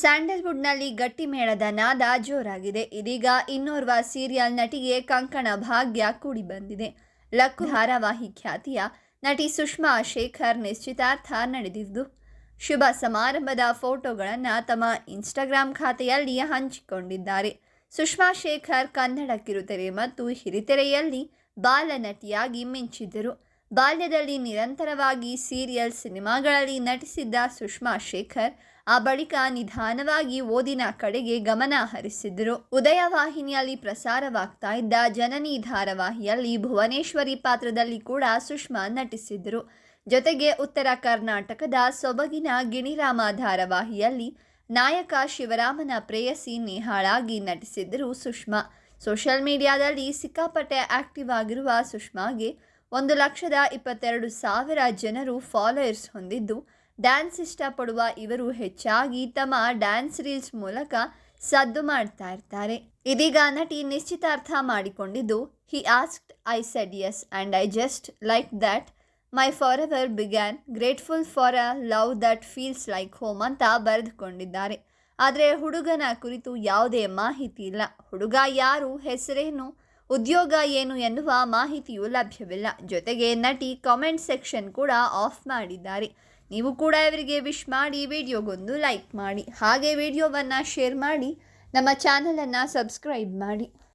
ಸ್ಯಾಂಡಲ್ವುಡ್ನಲ್ಲಿ ಗಟ್ಟಿ ಮೇಳದ ನಾದ ಜೋರಾಗಿದೆ. ಇದೀಗ ಇನ್ನೋರ್ವ ಸೀರಿಯಲ್ ನಟಿಗೆ ಕಂಕಣ ಭಾಗ್ಯ ಕೂಡಿ ಬಂದಿದೆ ಲಕ್ಕು ಧಾರಾವಾಹಿ ಖ್ಯಾತಿಯ ನಟಿ ಸುಷ್ಮಾ ಶೇಖರ್ ನಿಶ್ಚಿತಾರ್ಥ ನಡೆದಿದ್ದು, ಶುಭ ಸಮಾರಂಭದ ಫೋಟೋಗಳನ್ನು ತಮ್ಮ ಇನ್ಸ್ಟಾಗ್ರಾಮ್ ಖಾತೆಯಲ್ಲಿ ಹಂಚಿಕೊಂಡಿದ್ದಾರೆ. ಸುಷ್ಮಾ ಶೇಖರ್ ಕನ್ನಡ ಕಿರುತೆರೆ ಮತ್ತು ಹಿರಿತೆರೆಯಲ್ಲಿ ಬಾಲ ನಟಿಯಾಗಿ ಮಿಂಚಿದ್ದರು. ಬಾಲ್ಯದಲ್ಲಿ ನಿರಂತರವಾಗಿ ಸೀರಿಯಲ್ ಸಿನಿಮಾಗಳಲ್ಲಿ ನಟಿಸಿದ್ದ ಸುಷ್ಮಾ ಶೇಖರ್ ಆ ಬಳಿಕ ನಿಧಾನವಾಗಿ ಓದಿನ ಕಡೆಗೆ ಗಮನ ಹರಿಸಿದ್ದರು ಉದಯ ವಾಹಿನಿಯಲ್ಲಿ ಪ್ರಸಾರವಾಗ್ತಾ ಇದ್ದ ಜನನಿ ಧಾರಾವಾಹಿಯಲ್ಲಿ ಭುವನೇಶ್ವರಿ ಪಾತ್ರದಲ್ಲಿ ಕೂಡ ಸುಷ್ಮಾ ನಟಿಸಿದ್ದರು ಜೊತೆಗೆ ಉತ್ತರ ಕರ್ನಾಟಕದ ಸೊಬಗಿನ ಗಿಣಿರಾಮ ಧಾರಾವಾಹಿಯಲ್ಲಿ ನಾಯಕ ಶಿವರಾಮನ ಪ್ರೇಯಸಿ ನಿಹಾಳಾಗಿ ನಟಿಸಿದ್ದರು ಸುಷ್ಮಾ. ಸೋಷಿಯಲ್ ಮೀಡಿಯಾದಲ್ಲಿ ಸಿಕ್ಕಾಪಟ್ಟೆ ಆಕ್ಟಿವ್ ಆಗಿರುವ ಸುಷ್ಮಾಗೆ ಒಂದು ಲಕ್ಷದ ಇಪ್ಪತ್ತೆರಡು ಸಾವಿರ ಜನರು ಫಾಲೋಯರ್ಸ್ ಹೊಂದಿದ್ದು ಡ್ಯಾನ್ಸ್ ಇಷ್ಟಪಡುವ ಇವರು ಹೆಚ್ಚಾಗಿ ತಮ್ಮ ಡ್ಯಾನ್ಸ್ ರೀಲ್ಸ್ ಮೂಲಕ ಸದ್ದು ಮಾಡ್ತಾ ಇರ್ತಾರೆ. ಇದೀಗ ನಟಿ ನಿಶ್ಚಿತಾರ್ಥ ಮಾಡಿಕೊಂಡಿದ್ದು he asked I said yes and I just like that my forever began grateful for a love that feels like home ಅಂತ ಬರೆದುಕೊಂಡಿದ್ದಾರೆ. ಆದರೆ ಹುಡುಗನ ಕುರಿತು ಯಾವುದೇ ಮಾಹಿತಿ ಇಲ್ಲ. ಹುಡುಗ ಯಾರು, ಹೆಸರೇನು, ಉದ್ಯೋಗ ಏನು ಎನ್ನುವ ಮಾಹಿತಿಯೂ ಲಭ್ಯವಿಲ್ಲ. ಜೊತೆಗೆ ನಟಿ ಕಾಮೆಂಟ್ ಸೆಕ್ಷನ್ ಕೂಡ ಆಫ್ ಮಾಡಿದ್ದಾರೆ. ನೀವು ಕೂಡ ಇವರಿಗೆ ವಿಶ್ ಮಾಡಿ ವಿಡಿಯೋಗೊಂದು ಲೈಕ್ ಮಾಡಿ ಹಾಗೆ ವಿಡಿಯೋವನ್ನು ಶೇರ್ ಮಾಡಿ ನಮ್ಮ ಚಾನಲನ್ನು ಸಬ್ಸ್ಕ್ರೈಬ್ ಮಾಡಿ.